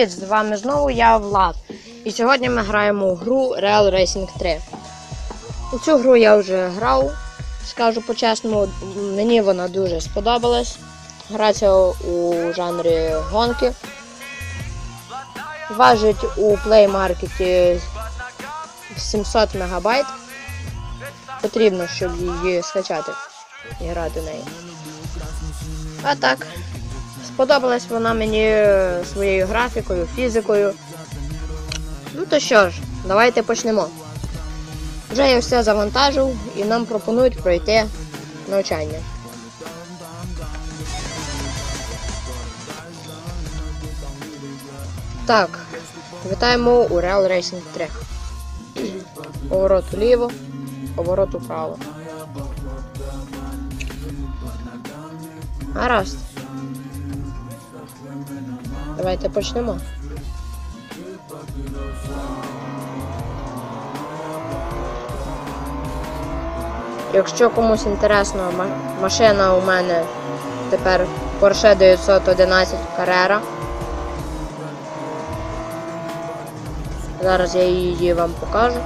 Привіт! З вами знову я Влад. І сьогодні ми граємо у гру Real Racing 3. У цю гру я вже грав, скажу по-чесному, мені вона дуже сподобалась. Грається у жанрі гонки. Важить у Play Market 700 МБ. Потрібно, щоб її скачати і грати нею. А так, сподобалась вона мені своєю графікою, фізикою. Ну то що ж, давайте почнемо. Вже я все завантажив і нам пропонують пройти навчання. Так, вітаємо у Real Racing 3. Поворот вліво, поворот вправо. Гаразд. Давайте почнемо. Якщо комусь інтересно, машина у мене тепер Porsche 911 Carrera. Зараз я її вам покажу.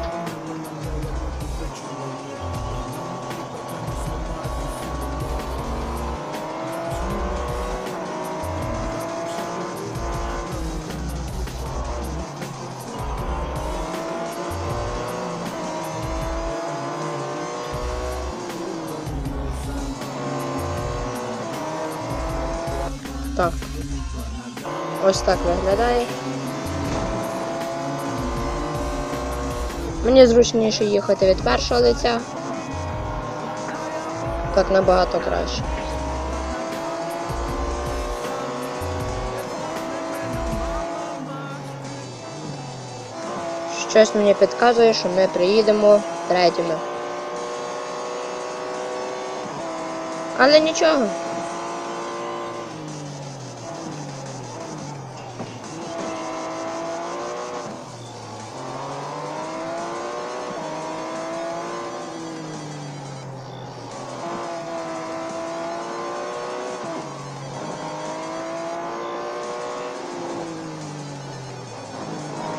Ось так виглядає. Мені зручніше їхати від першого лиця. Так набагато краще. Щось мені підказує, що ми приїдемо третіми. Але нічого.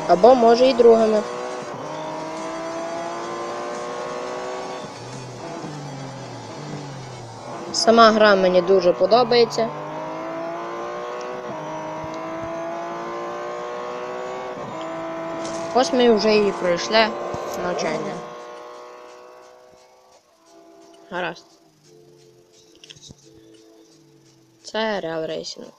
Або може і другими. Сама гра мені дуже подобається. Ось ми вже її пройшли навчання. Гаразд. Це Real Racing.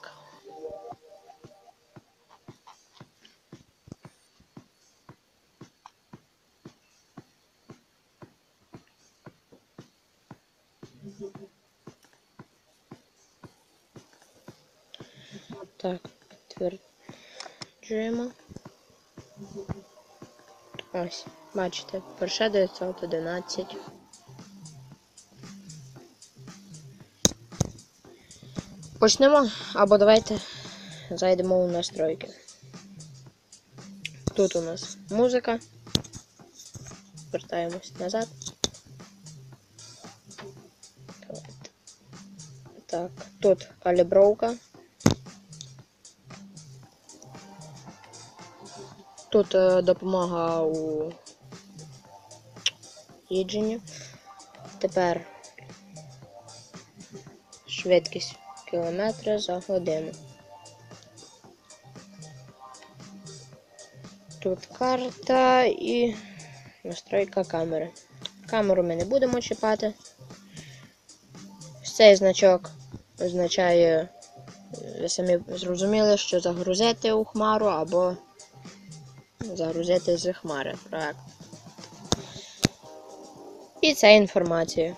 Так, підтверджуємо. Ось, бачите, Porsche 911. Почнемо, або давайте зайдемо у настройки. Тут у нас музика. Вертаємось назад. Так, тут калібровка. Тут е, допомога у їдженні. Тепер швидкість кілометри за годину. Тут карта і настройка камери. Камеру ми не будемо чіпати. Цей значок означає, е, ви самі зрозуміли, що загрузити у хмару або загрузити з хмари проект. І це інформація.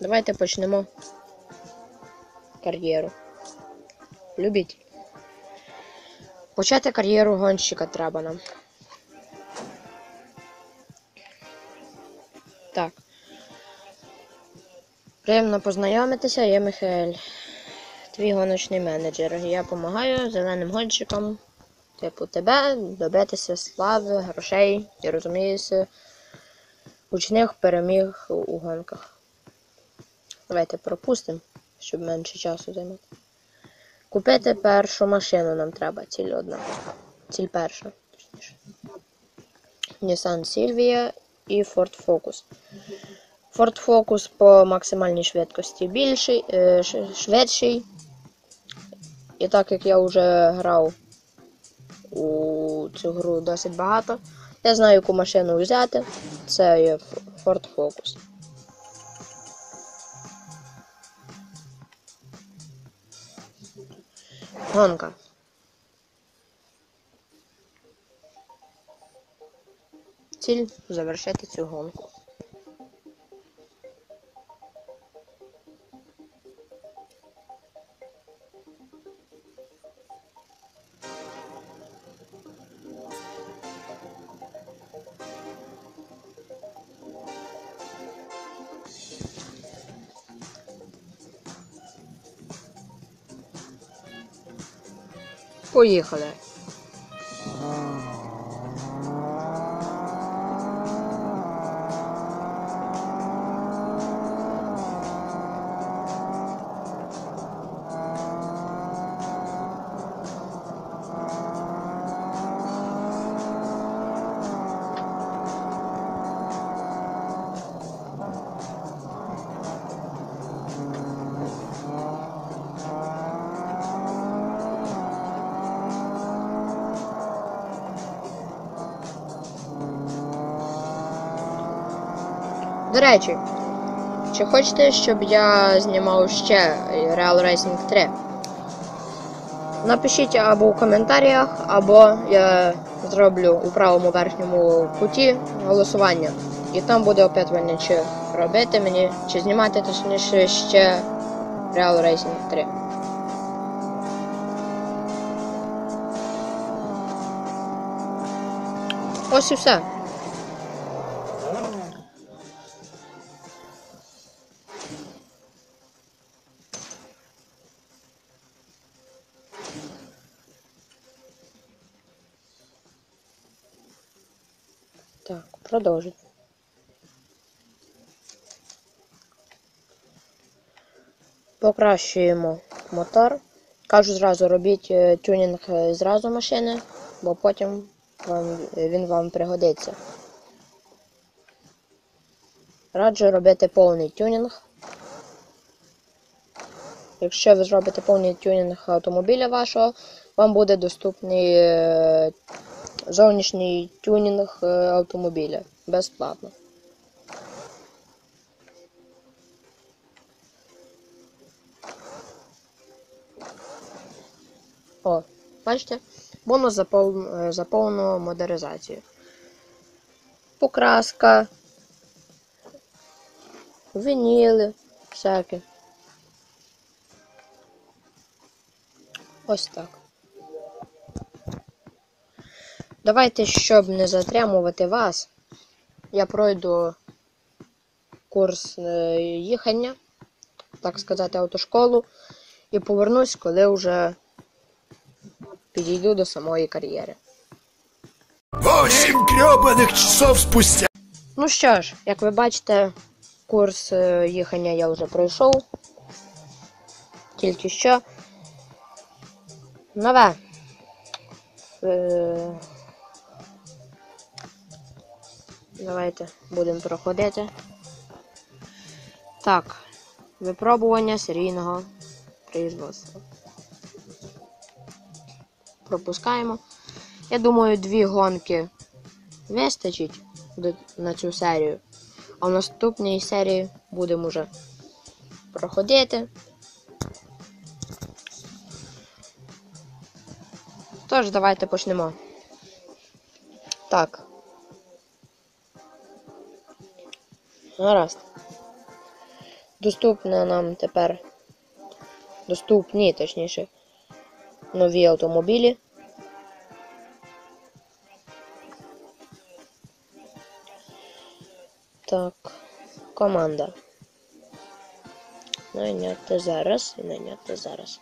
Давайте почнемо кар'єру. Любіть. Почати кар'єру гонщика треба нам. Так. Приємно познайомитися, я Михайль твій гоночний менеджер. Я допомагаю зеленим гонщикам, типу тебе, добитися слави, грошей і розумієшся, учних переміг у гонках. Давайте пропустимо, щоб менше часу займати. Купити першу машину нам треба, ціль одна. Ціль перша, точніше. Nissan Silvia і Ford Focus. Ford Focus по максимальній швидкості більший, е, швидший. І так як я вже грав у цю гру досить багато, я знаю, яку машину взяти. Це є Ford Focus. Гонка. Ціль завершити цю гонку. Поїхали. До речі, чи хочете, щоб я знімав ще Real Racing 3? Напишіть або у коментарях, або я зроблю у правому верхньому куті голосування. І там буде опитування, чи робити мені, чи знімати точніше ще Real Racing 3. Ось і все. Так, продовжуй. Покращуємо мотор. Кажу зразу, робіть е, тюнінг е, зразу машини, бо потім вам, він вам пригодиться. Раджу робити повний тюнінг. Якщо ви зробите повний тюнінг автомобіля вашого, вам буде доступний е, зовнішній тюнінг е, автомобіля безплатно. О, бачите? Бонус за, пов... е, модернізацію. Покраска, вініли, всяке. Ось так. Давайте, щоб не затримувати вас, я пройду курс е, їхання, так сказати, автошколу, і повернусь, коли вже підійду до самої кар'єри. Восемь гребаных часов спустя. Ну що ж, як ви бачите, курс е, їхання я вже пройшов. Тільки що. Нове. Е, Давайте будемо проходити. Так. Випробування серійного производства. Пропускаємо. Я думаю, дві гонки вистачить на цю серію. А в наступній серії будемо вже проходити. Тож, давайте почнемо. Так. Гаразд. Доступно нам тепер. Доступні, точніше, нові автомобілі. Так, команда. Найняти зараз і найняти зараз.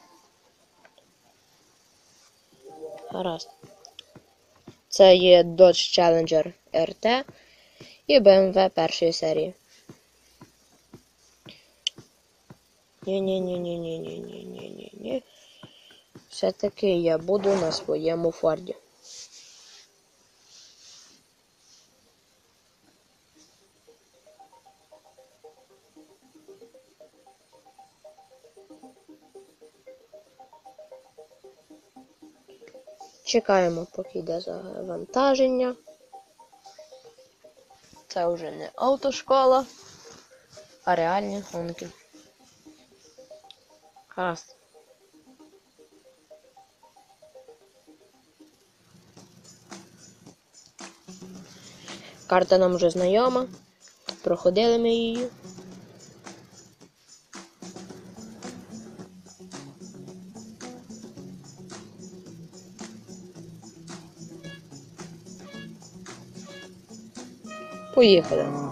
Гаразд. Це є Dodge Challenger RT і BMW першої серії. Ні-ні-ні-ні-ні-ні-ні-ні-ні. Все-таки я буду на своєму форді. Чекаємо, поки йде завантаження. Це вже не автошкола, а реальні гонки. Гаразд. Карта нам вже знайома. Проходили ми її. Поїхали.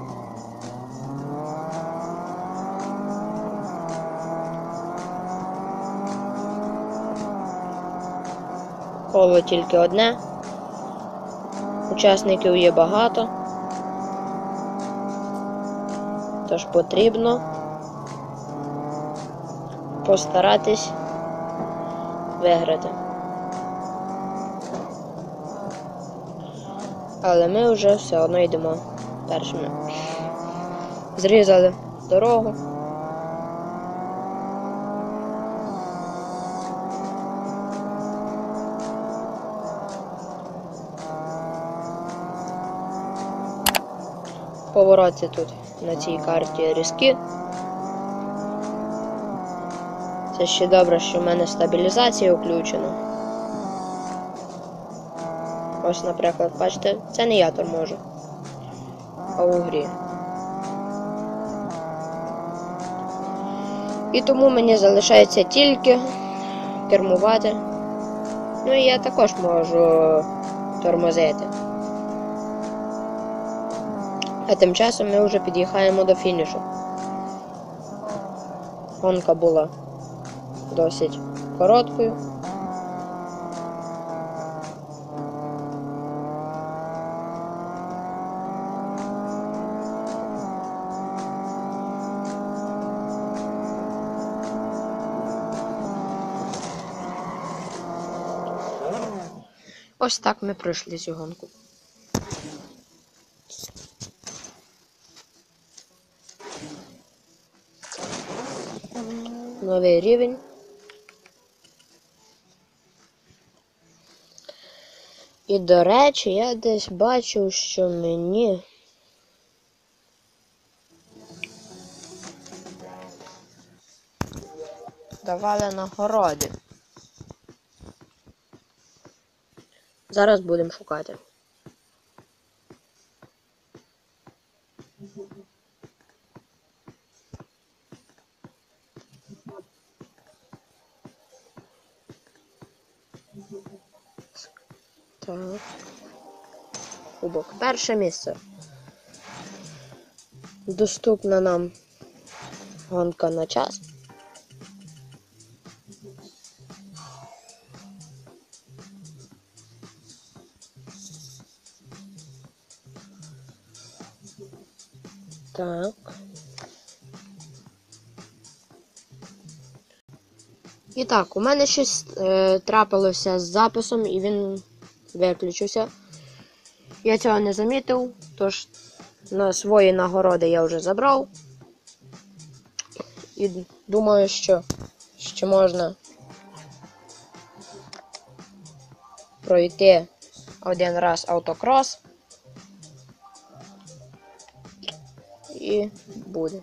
Коло тільки одне. Учасників є багато. Тож потрібно постаратись виграти. Але ми вже все одно йдемо першими. Зрізали дорогу. Повороти тут на цій карті різкі. Це ще добре, що в мене стабілізація включена. Ось, наприклад, бачите, це не я торможу, а у грі. І тому мені залишається тільки кермувати. Ну і я також можу тормозити. А тим часом ми вже під'їхаємо до фінішу. Гонка була досить короткою. Ось так ми пройшли цю гонку. Новий рівень. І, до речі, я десь бачив, що мені. Давали нагороди. Зараз будемо шукати. Так. Кубок. Перше місце. Доступна нам гонка на час. Так. І так, у мене щось е, трапилося з записом і він виключився. Я цього не замітив, тож на свої нагороди я вже забрав. І думаю, що ще можна пройти один раз автокрос. І буде.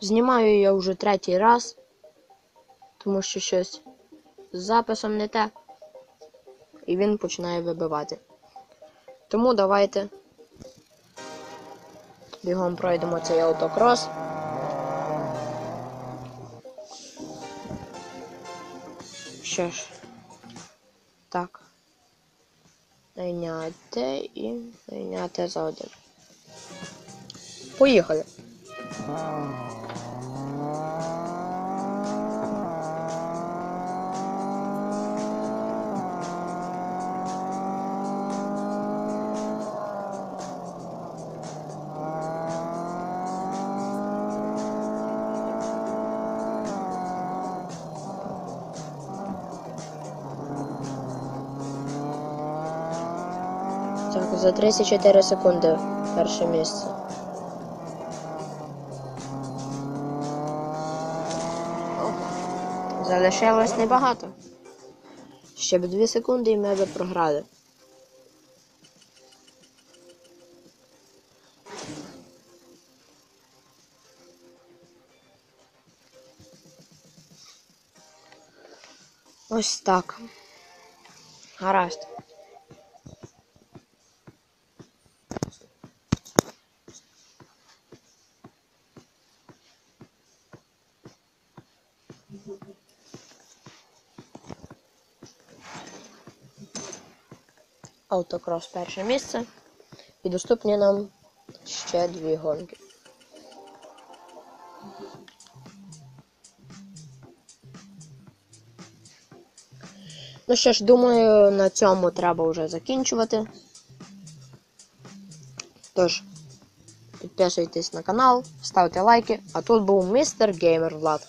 Знімаю я вже третій раз, тому що щось з записом не те, і він починає вибивати. Тому давайте бігом пройдемо цей автокрос. Що ж, так. Найняти і найняти за один. Поїхали. За 34 секунди перше місце. Залишилось небагато. Ще б 2 секунди і ми б програли. Ось так. Гаразд. Автокрос перше місце. І доступні нам ще дві гонки. Ну що ж, думаю, на цьому треба вже закінчувати. Тож, підписуйтесь на канал, ставте лайки, а тут був містер Геймер Влад.